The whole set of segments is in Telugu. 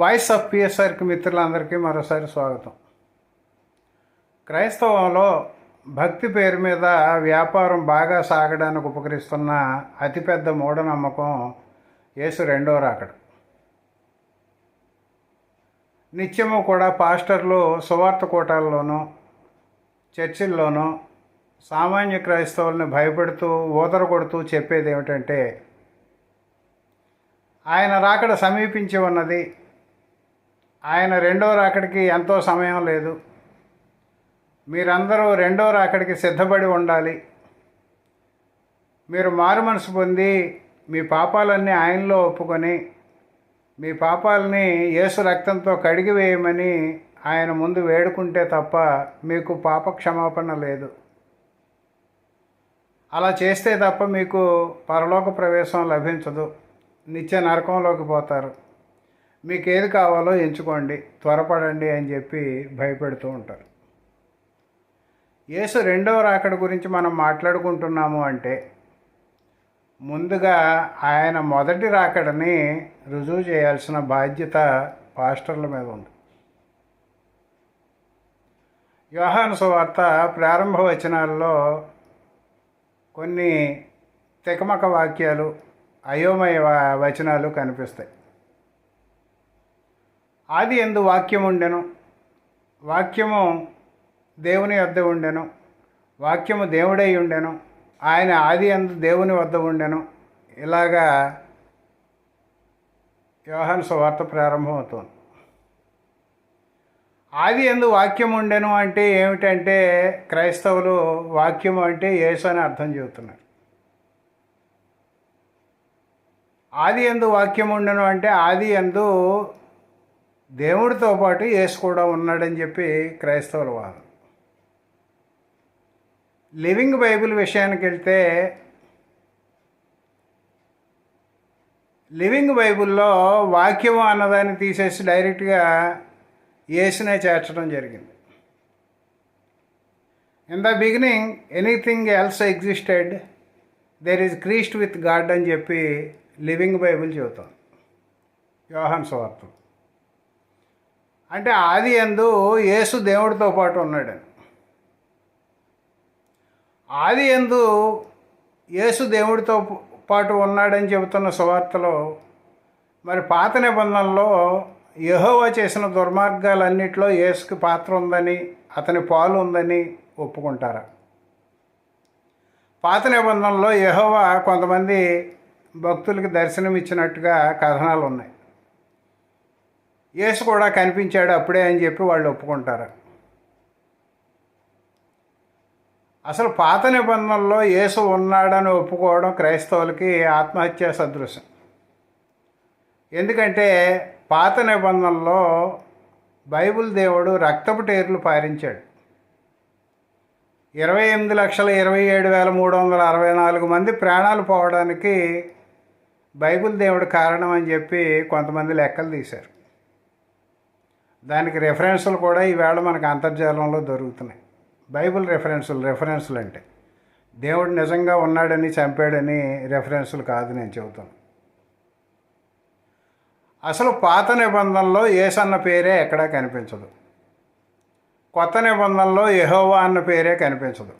వాయిస్ ఆఫ్ పిఎస్ఆర్కి మిత్రులందరికీ మరోసారి స్వాగతం. క్రైస్తవంలో భక్తి పేరు మీద వ్యాపారం బాగా సాగడానికి ఉపకరిస్తున్న అతిపెద్ద మూఢనమ్మకం యేసు రెండో రాకడ. నిత్యము కూడా పాస్టర్లు సువార్త కూటాల్లోనూ చర్చిల్లోనూ సామాన్య క్రైస్తవుల్ని భయపెడుతూ ఊదర కొడుతూ చెప్పేది ఏమిటంటే ఆయన రాకడ సమీపించి ఉన్నది ఆయన రెండో రాకడికి ఎంతో సమయం లేదు. మీరందరూ రెండో రాకడికి సిద్ధపడి ఉండాలి. మీరు మారు మనసు పొంది మీ పాపాలన్నీ ఆయనలో ఒప్పుకొని మీ పాపాలని యేసు రక్తంతో కడిగి వేయమని ఆయన ముందు వేడుకుంటే తప్ప మీకు పాప క్షమాపణ లేదు. అలా చేస్తే తప్ప మీకు పరలోక ప్రవేశం లభించదు. నిత్య నరకంలోకి పోతారు. మీకు ఏది కావాలో ఎంచుకోండి త్వరపడండి అని చెప్పి భయపెడుతూ ఉంటారు. యేసు రెండవ రాకడ గురించి మనం మాట్లాడుకుంటున్నాము అంటే ముందుగా ఆయన మొదటి రాకడని రుజువు చేయాల్సిన బాధ్యత పాస్టర్ల మీద ఉంది. యోహాను సువార్త ప్రారంభ వచనాల్లో కొన్ని తికమక వాక్యాలు అయోమయ వచనాలు కనిపిస్తాయి. ఆది ఎందు వాక్యం ఉండెను. వాక్యము దేవుని వద్ద ఉండెను. వాక్యము దేవుడై ఉండెను. ఆయన ఆది ఎందు దేవుని వద్ద ఉండెను. ఇలాగా యోహాను సువార్త ప్రారంభమవుతుంది. ఆది ఎందు వాక్యం ఉండెను అంటే ఏమిటంటే క్రైస్తవులు వాక్యం అంటే యేసు అని అర్థం చెబుతున్నారు. ఆది ఎందు వాక్యం ఉండను అంటే ఆది ఎందు దేవుడితో పాటు యేసు కూడా ఉన్నాడని చెప్పి క్రైస్తవుల వాదం లివింగ్ బైబిల్ విషయానికి వెళ్తే లివింగ్ బైబిల్లో వాక్యము అన్నదాన్ని తీసేసి డైరెక్ట్గా యేసునే చేర్చడం జరిగింది. In the beginning anything else existed there is Christ with God అని చెప్పి లివింగ్ బైబిల్ చెబుతాం. యోహాన్ స్వార్థం అంటే ఆది ఎందు యేసు దేవుడితో పాటు ఉన్నాడని ఆది ఎందు యేసు దేవుడితో పాటు ఉన్నాడని చెబుతున్న సువార్తలో మరి పాత నిబంధనలో యహోవా చేసిన దుర్మార్గాలన్నింటిలో యేసుకి పాత్ర ఉందని అతని పాలు ఉందని ఒప్పుకుంటారా. పాత నిబంధనలో యహోవా కొంతమంది భక్తులకి దర్శనం ఇచ్చినట్టుగా కథనాలు ఉన్నాయి యేసు కూడా కనిపించాడు అప్పుడే అని చెప్పి వాళ్ళు ఒప్పుకుంటారు. అసలు పాత నిబంధనల్లో యేసు ఉన్నాడని ఒప్పుకోవడం క్రైస్తవులకి ఆత్మహత్య సదృశం. ఎందుకంటే పాత నిబంధనల్లో బైబిల్ దేవుడు రక్తపు టేర్లు పారించాడు. ఇరవై ఎనిమిది లక్షల ఇరవై ఏడు వేల మూడు వందల అరవై నాలుగు మంది ప్రాణాలు పోవడానికి బైబిల్ దేవుడు కారణం అని చెప్పి కొంతమంది లెక్కలు తీశారు. దానికి రెఫరెన్సులు కూడా ఈవేళ మనకు అంతర్జాలంలో దొరుకుతున్నాయి. బైబిల్ రెఫరెన్సులు రెఫరెన్సులు అంటే దేవుడు నిజంగా ఉన్నాడని చంపాడని రెఫరెన్సులు కాదు నేను చెబుతాను. అసలు పాత నిబంధనలో ఏసన్న పేరే ఎక్కడా కనిపించదు. కొత్త నిబంధనలో యహోవా అన్న పేరే కనిపించదు.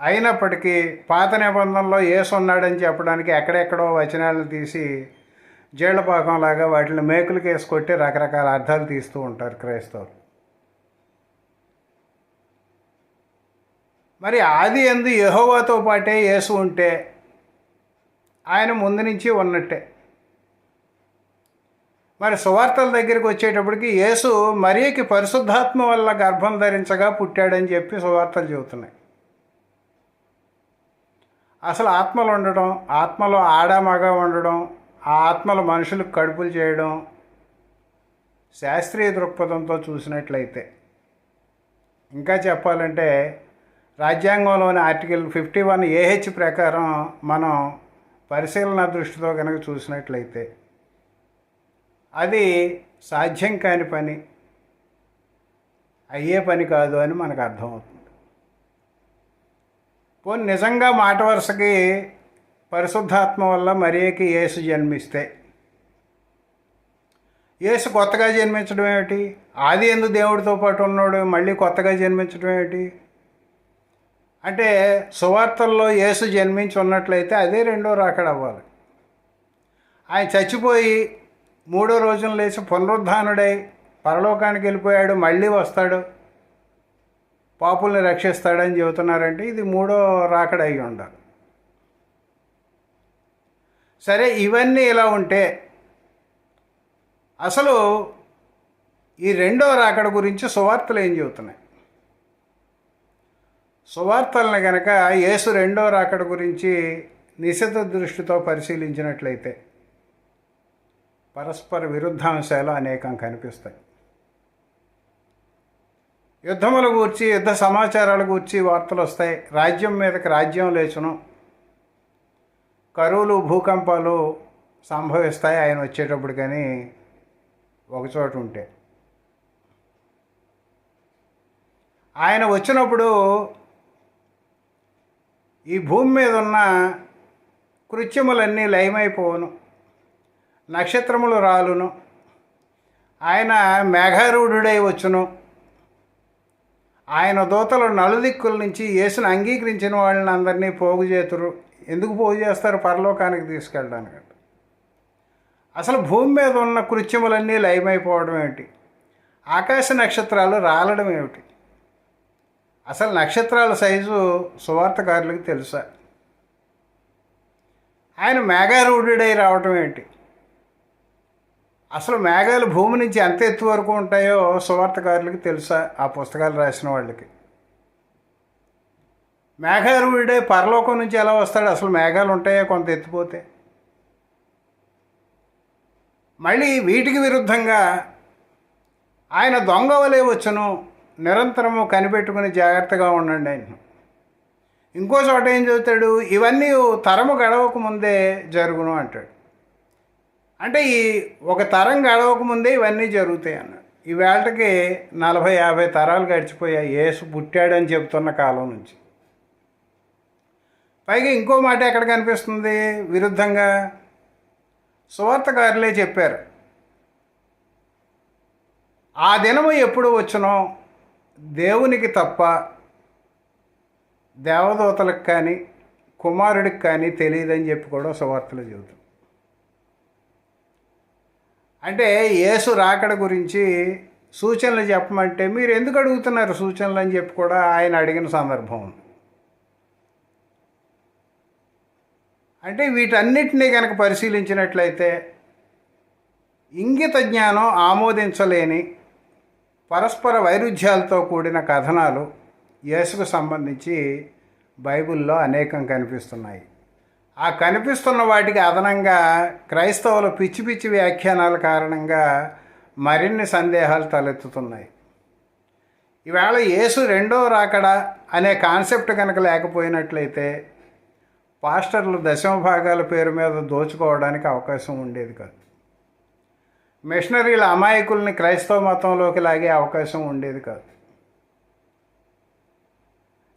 అయినప్పటికీ పాత నిబంధనలో యేసు ఉన్నాడని చెప్పడానికి ఎక్కడెక్కడో వచనాలను తీసి జీళ్ళపాకంలాగా వాటిని మేకులకి వేసుకొట్టి రకరకాల అర్థాలు తీస్తూ ఉంటారు క్రైస్తవులు. మరి ఆది ఎందు యహోవాతో పాటే యేసు ఉంటే ఆయన ముందు నుంచి ఉన్నట్టే. మరి సువార్తల దగ్గరికి వచ్చేటప్పటికి యేసు మరియకి పరిశుద్ధాత్మ వల్ల గర్భం ధరించగా పుట్టాడని చెప్పి సువార్తలు చెబుతున్నాయి. అసలు ఆత్మలు ఉండడం ఆత్మలో ఆడ మగ ఉండడం ఆ ఆత్మలు మనుషులకు కడుపులు చేయడం శాస్త్రీయ దృక్పథంతో చూసినట్లయితే. ఇంకా చెప్పాలంటే రాజ్యాంగంలోని ఆర్టికల్ ఫిఫ్టీ వన్ ఏహెచ్ ప్రకారం మనం పరిశీలన దృష్టితో కనుక చూసినట్లయితే అది సాధ్యం కాని పని అయ్యే పని కాదు అని మనకు అర్థమవుతుంది. పోనీ నిజంగా మాట వరుసకి పరిశుద్ధాత్మ వల్ల మరియకి యేసు జన్మిస్తే. యేసు కొత్తగా జన్మించడం ఏమిటి? ఆది ఎందు దేవుడితో పాటు ఉన్నాడు మళ్ళీ కొత్తగా జన్మించడం ఏమిటి? అంటే సువార్తల్లో యేసు జన్మించి ఉన్నట్లయితే అదే రెండో రాకడ అవ్వాలి. ఆయన చచ్చిపోయి మూడో రోజున లేచి పునరుద్ధానుడై పరలోకానికి వెళ్ళిపోయాడు మళ్ళీ వస్తాడు. పాపుల్ని రక్షిస్తాడని చెబుతున్నారంటే ఇది మూడో రాకడ అయి ఉండాలి. సరే ఇవన్నీ ఇలా ఉంటే అసలు ఈ రెండో రాకడ గురించి సువార్తలు ఏం చెబుతున్నాయి? సువార్తలను కనుక యేసు రెండో రాకడ గురించి నిశిత దృష్టితో పరిశీలించినట్లయితే పరస్పర విరుద్ధాంశాలు అనేకం కనిపిస్తాయి. యుద్ధముల గూర్చి యుద్ధ సమాచారాల గూర్చి వార్తలు వస్తాయి రాజ్యం మీదకి రాజ్యం లేచును. కరువులు భూకంపాలు సంభవిస్తాయి ఆయన వచ్చేటప్పుడు కానీ ఒకచోట ఉంటే. ఆయన వచ్చినప్పుడు ఈ భూమి మీద ఉన్న కృత్యములన్నీ లయమైపోవును నక్షత్రములు రాలును ఆయన మేఘారూఢుడై వచ్చును. ఆయన దూతలు నలుదిక్కుల నుంచి యేసును అంగీకరించిన వాళ్ళని అందరినీ పోగు చేతురు ఎందుకు పోగు చేస్తారు పరలోకానికి తీసుకెళ్ళడానికి? అసలు భూమి మీద ఉన్న కృత్యములన్నీ లయమైపోవడం ఏమిటి? ఆకాశ నక్షత్రాలు రాలడం ఏమిటి? అసలు నక్షత్రాల సైజు సువార్తకారులకు తెలుసా? ఆయన మేఘారూఢుడై రావటం ఏంటి అసలు మేఘాలు భూమి నుంచి ఎంత ఎత్తు వరకు ఉంటాయో సువార్తకారులకు తెలుసా? ఆ పుస్తకాలు రాసిన వాళ్ళకి. మేఘారూఢుడై పరలోకం నుంచి ఎలా వస్తాడు? అసలు మేఘాలు ఉంటాయో? కొంత ఎత్తిపోతే. మళ్ళీ వీటికి విరుద్ధంగా ఆయన దొంగ వలే వచ్చును. నిరంతరము కనిపెట్టుకుని జాగ్రత్తగా ఉండండి ఆయన. ఇంకో చోట ఏం చదువుతాడు ఇవన్నీ తరము గడవక ముందే జరుగును అంటాడు. అంటే ఈ ఒక తరం గడవక ముందే ఇవన్నీ జరుగుతాయి అన్నాడు. ఈ వేళకి నలభై యాభై తరాలు గడిచిపోయాయి. యేసు పుట్టాడని చెబుతున్న కాలం నుంచి. పైగా ఇంకో మాట ఎక్కడ కనిపిస్తుంది? విరుద్ధంగా. సువార్తకారులే చెప్పారు. ఆ దినము ఎప్పుడు వచ్చునో దేవునికి తప్ప దేవదూతలకు కానీ కుమారుడికి కానీ తెలియదని చెప్పి కూడా సువార్తలు చెబుతాం. అంటే యేసు రాకడ గురించి సూచనలు చెప్పమంటే మీరు ఎందుకు అడుగుతున్నారు సూచనలు అని చెప్పి కూడా ఆయన అడిగిన సందర్భం ఉంది. అంటే వీటన్నిటినీ కనుక పరిశీలించినట్లయితే ఇంగిత జ్ఞానం ఆమోదించలేని పరస్పర వైరుధ్యాలతో కూడిన కథనాలు యేసుకు సంబంధించి బైబిల్లో అనేకం కనిపిస్తున్నాయి. ఆ కనిపిస్తున్న వాటికి అదనంగా క్రైస్తవుల పిచ్చి పిచ్చి వ్యాఖ్యానాల కారణంగా మరిన్ని సందేహాలు తలెత్తుతున్నాయి. ఈవేళ యేసు రెండో రాకడా అనే కాన్సెప్ట్ కనుక లేకపోయినట్లయితే పాస్టర్లు దశమ భాగాల పేరు మీద దోచుకోవడానికి అవకాశం ఉండేది కాదు. మిషనరీల అమాయకుల్ని క్రైస్తవ మతంలోకి లాగే అవకాశం ఉండేది కాదు.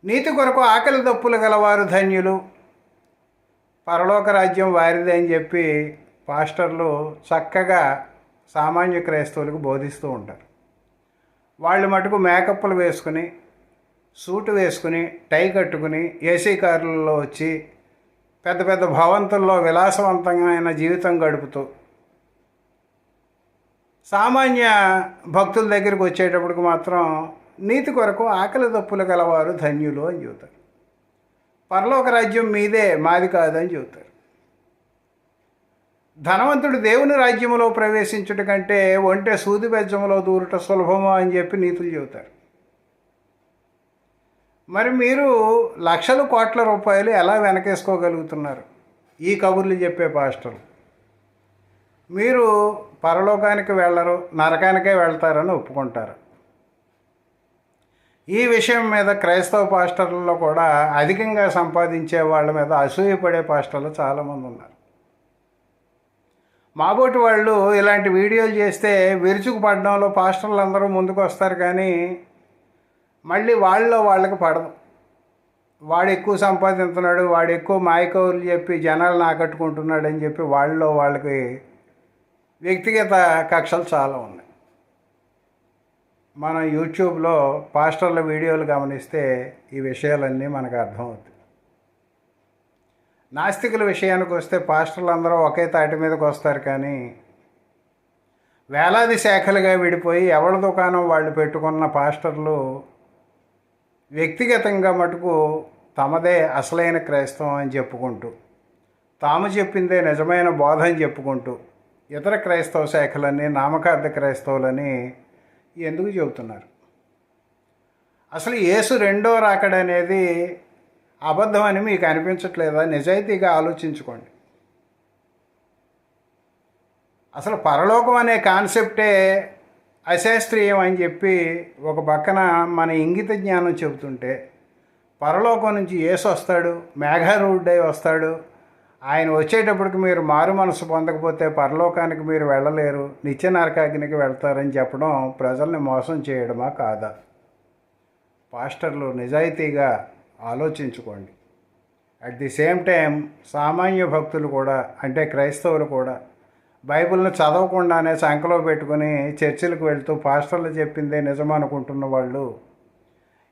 నీతి కొరకు ఆకలి దప్పులు గలవారు ధన్యులు. పరలోక రాజ్యం వారిదే అని చెప్పి పాస్టర్లు చక్కగా సామాన్య క్రైస్తవులకు బోధిస్తూ ఉంటారు. వాళ్ళు మటుకు మేకప్లు వేసుకుని సూటు వేసుకుని టై కట్టుకుని ఏసీ కార్లలో వచ్చి పెద్ద పెద్ద భవంతుల్లో విలాసవంతమైన జీవితం గడుపుతూ సామాన్య భక్తుల దగ్గరికి వచ్చేటప్పటికి మాత్రం నీతి కొరకు ఆకలి దప్పులు గలవారు ధన్యులు అని చెబుతారు. పరలోక రాజ్యం మీదే మాది కాదని చెబుతారు. ధనవంతుడు దేవుని రాజ్యంలో ప్రవేశించుట కంటే ఒంటె సూది బెజ్జంలో దూరుట సులభము అని చెప్పి నీతులు చెబుతారు. మరి మీరు లక్షల కోట్ల రూపాయలు ఎలా వెనకేసుకోగలుగుతున్నారు? ఈ కబుర్లు చెప్పే పాస్టర్లు. మీరు పరలోకానికి వెళ్ళరు నరకానికే వెళ్తారని ఒప్పుకుంటారు. ఈ విషయం మీద క్రైస్తవ పాస్టర్లలో కూడా అధికంగా సంపాదించే వాళ్ళ మీద అసూయపడే పాస్టర్లు చాలామంది ఉన్నారు. మాబోటి వాళ్ళు ఇలాంటి వీడియోలు చేస్తే విరుచుకుపడడంలో పాస్టర్లు అందరూ ముందుకు వస్తారు కానీ మళ్ళీ వాళ్ళలో వాళ్ళకి పడదు. వాడు ఎక్కువ సంపాదిస్తున్నాడు వాడు ఎక్కువ మాయకవులు చెప్పి జనాలను ఆకట్టుకుంటున్నాడు అని చెప్పి వాళ్ళలో వాళ్ళకి వ్యక్తిగత కక్షలు చాలా ఉన్నాయి. మనం యూట్యూబ్లో పాస్టర్ల వీడియోలు గమనిస్తే ఈ విషయాలన్నీ మనకు అర్థమవుతాయి. నాస్తికుల విషయానికి వస్తే పాస్టర్లు అందరూ ఒకే తాటి మీదకి వస్తారు కానీ వేలాది శాఖలుగా విడిపోయి ఎవరి దుకాణం వాళ్ళు పెట్టుకున్న పాస్టర్లు వ్యక్తిగతంగా మటుకు తమదే అసలైన క్రైస్తవం అని చెప్పుకుంటూ తాము చెప్పిందే నిజమైన బోధ అని చెప్పుకుంటూ ఇతర క్రైస్తవ శాఖలని నామకార్థ క్రైస్తవులని ఎందుకు చెబుతున్నారు? అసలు యేసు రెండో రాకడనేది అబద్ధం అని మీకు అనిపించట్లేదా? నిజాయితీగా ఆలోచించుకోండి. అసలు పరలోకం అనే కాన్సెప్టే అశాస్త్రీయం అని చెప్పి ఒక పక్కన మన ఇంగిత జ్ఞానం చెబుతుంటే పరలోకం నుంచి ఏసు వస్తాడు మేఘారూఢై వస్తాడు. ఆయన వచ్చేటప్పటికి మీరు మారు మనసు పొందకపోతే పరలోకానికి మీరు వెళ్ళలేరు నిత్య నరకాగ్నికి వెళ్తారని చెప్పడం ప్రజల్ని మోసం చేయడమా కాదా? పాస్టర్లు నిజాయితీగా ఆలోచించుకోండి. అట్ ది సేమ్ టైం సామాన్య భక్తులు కూడా అంటే క్రైస్తవులు కూడా బైబిల్ని చదవకుండానే సంఖలో పెట్టుకుని చర్చిలకు వెళ్తూ పాస్టర్లు చెప్పిందే నిజం అనుకుంటున్న వాళ్ళు.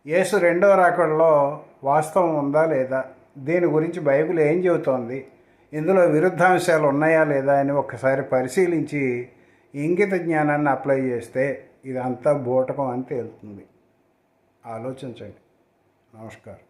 యేసు రెండో రాకడలో వాస్తవం ఉందా లేదా? దీని గురించి బైబిల్ ఏం చెబుతోంది? ఇందులో విరుద్ధాంశాలు ఉన్నాయా లేదా అని ఒకసారి పరిశీలించి ఇంగిత జ్ఞానాన్ని అప్లై చేస్తే ఇదంతా బూటకం అని తేలుతుంది. ఆలోచించండి. నమస్కారం.